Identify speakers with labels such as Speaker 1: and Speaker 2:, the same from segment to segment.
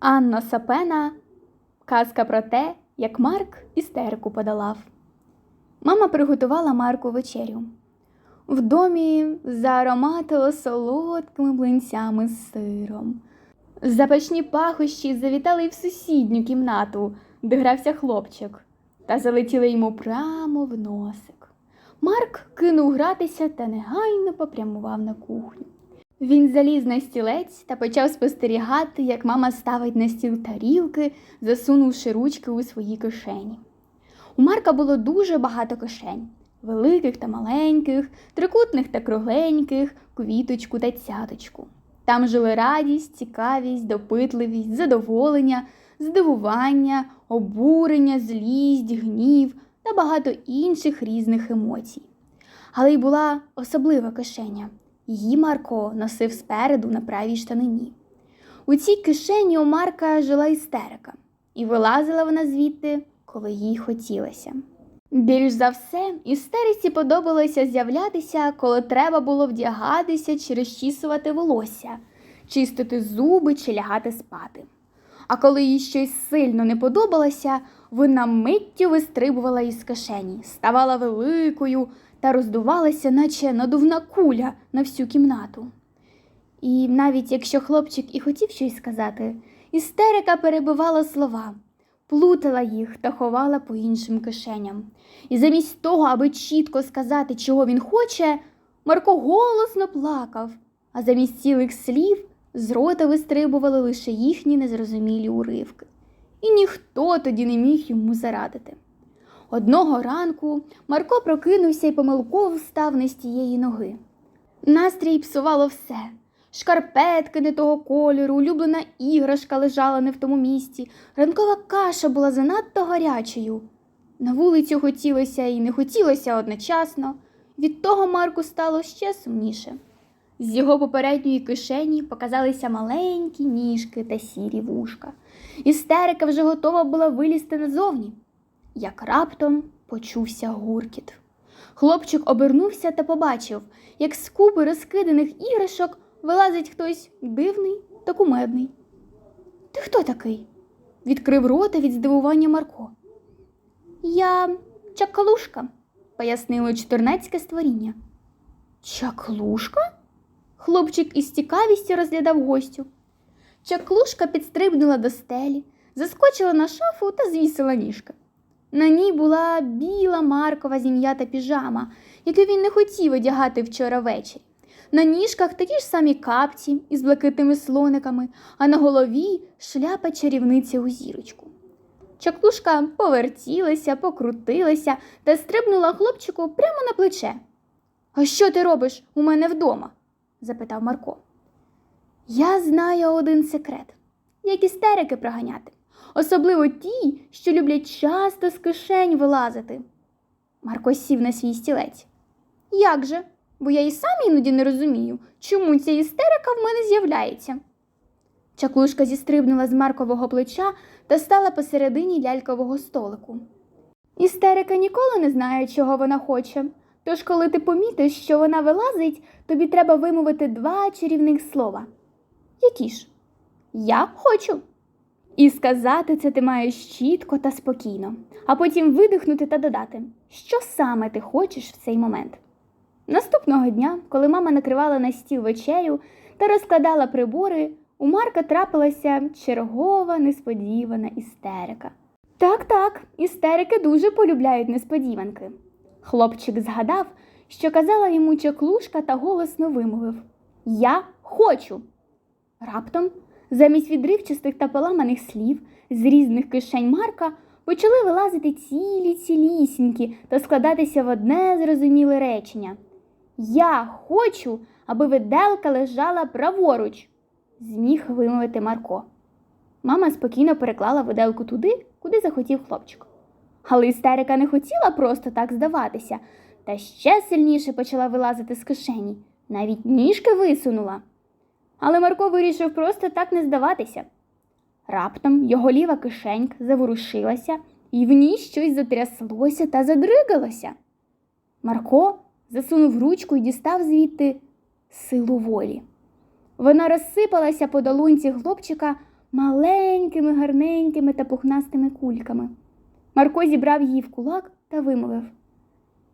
Speaker 1: Анна Сапена казка про те, як Марк істерику подолав. Мама приготувала Марку вечерю. В домі заароматило солодкими млинцями з сиром. Запашні пахощі завітали й в сусідню кімнату, де грався хлопчик, та залетіли йому прямо в носик. Марк кинув гратися та негайно попрямував на кухню. Він заліз на стілець та почав спостерігати, як мама ставить на стіл тарілки, засунувши ручки у свої кишені. У Марка було дуже багато кишень великих та маленьких, трикутних та кругленьких, квіточку та цяточку. Там жили радість, цікавість, допитливість, задоволення, здивування, обурення, злість, гнів та багато інших різних емоцій. Але й була особлива кишеня. Її Марко носив спереду на правій штанині. У цій кишені у Марка жила істерика, і вилазила вона звідти, коли їй хотілося. Більш за все, істериці подобалося з'являтися, коли треба було вдягатися чи розчісувати волосся, чистити зуби чи лягати спати. А коли їй щось сильно не подобалося, вона миттю вистрибувала із кишені, ставала великою та роздувалася, наче надувна куля на всю кімнату. І навіть якщо хлопчик і хотів щось сказати, істерика перебивала слова, плутала їх та ховала по іншим кишеням. І замість того, аби чітко сказати, чого він хоче, Марко голосно плакав, а замість цілих слів з рота вистрибували лише їхні незрозумілі уривки. І ніхто тоді не міг йому зарадити. Одного ранку Марко прокинувся і помилково встав не з тієї ноги. Настрій псувало все. Шкарпетки не того кольору, улюблена іграшка лежала не в тому місці, ранкова каша була занадто гарячою. На вулицю хотілося і не хотілося одночасно. Від того Марку стало ще сумніше. З його попередньої кишені показалися маленькі ніжки та сірі вушка. Істерика вже готова була вилізти назовні, як раптом почувся гуркіт. Хлопчик обернувся та побачив, як з купи розкиданих іграшок вилазить хтось дивний та кумедний. Ти хто такий? відкрив рота від здивування Марко. Я чакалушка, пояснило чотирнацьке створіння. Чаклушка? Хлопчик із цікавістю розглядав гостю. Чаклушка підстрибнула до стелі, заскочила на шафу та звісила ніжки. На ній була біла маркова зім'ята піжама, яку він не хотів одягати вчора ввечері. На ніжках такі ж самі капці із блакитними слониками, а на голові шляпа чарівниця у зірочку. Чаклушка повертілася, покрутилася та стрибнула хлопчику прямо на плече. А що ти робиш у мене вдома? запитав Марко. Я знаю один секрет, як істерики проганяти, особливо ті, що люблять часто з кишень вилазити. Марко сів на свій стілець. Як же? Бо я і сам іноді не розумію, чому ця істерика в мене з'являється. Чаклушка зістрибнула з Маркового плеча та стала посередині лялькового столику. Істерика ніколи не знає, чого вона хоче. Тож, коли ти помітиш, що вона вилазить, тобі треба вимовити два чарівних слова. Які ж? Я хочу. І сказати це ти маєш чітко та спокійно, а потім видихнути та додати, що саме ти хочеш в цей момент. Наступного дня, коли мама накривала на стіл вечерю та розкладала прибори, у Марка трапилася чергова несподівана істерика. Так, так, істерики дуже полюбляють несподіванки. Хлопчик згадав, що казала йому чаклушка та голосно вимовив Я хочу. Раптом, замість відривчастих та поламаних слів з різних кишень Марка почали вилазити цілі цілісінькі та складатися в одне зрозуміле речення. Я хочу, аби виделка лежала праворуч, зміг вимовити Марко. Мама спокійно переклала виделку туди, куди захотів хлопчик. Але істерика не хотіла просто так здаватися, та ще сильніше почала вилазити з кишені, навіть ніжки висунула. Але Марко вирішив просто так не здаватися. Раптом його ліва кишенька заворушилася, і в ній щось затряслося та задригалося. Марко засунув ручку і дістав звідти силу волі. Вона розсипалася по долонці хлопчика, маленькими, гарненькими та пухнастими кульками. Марко зібрав її в кулак та вимовив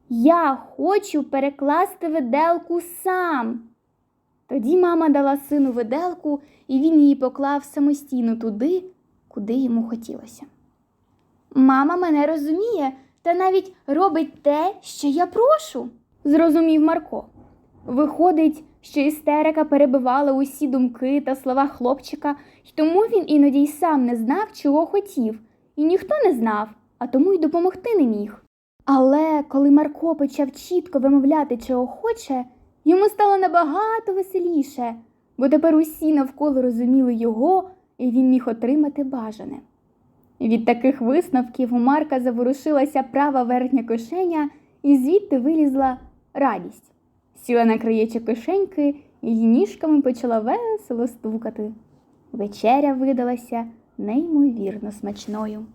Speaker 1: Я хочу перекласти виделку сам. Тоді мама дала сину виделку, і він її поклав самостійно туди, куди йому хотілося. Мама мене розуміє та навіть робить те, що я прошу, зрозумів Марко. Виходить, що істерика перебивала усі думки та слова хлопчика, й тому він іноді й сам не знав, чого хотів, і ніхто не знав, а тому й допомогти не міг. Але коли Марко почав чітко вимовляти, чого хоче, йому стало набагато веселіше, бо тепер усі навколо розуміли його, і він міг отримати бажане. Від таких висновків у Марка заворушилася права верхня кишеня, і звідти вилізла радість. Сіла на краєчок кишеньки і її ніжками почала весело стукати. Вечеря видалася неймовірно смачною.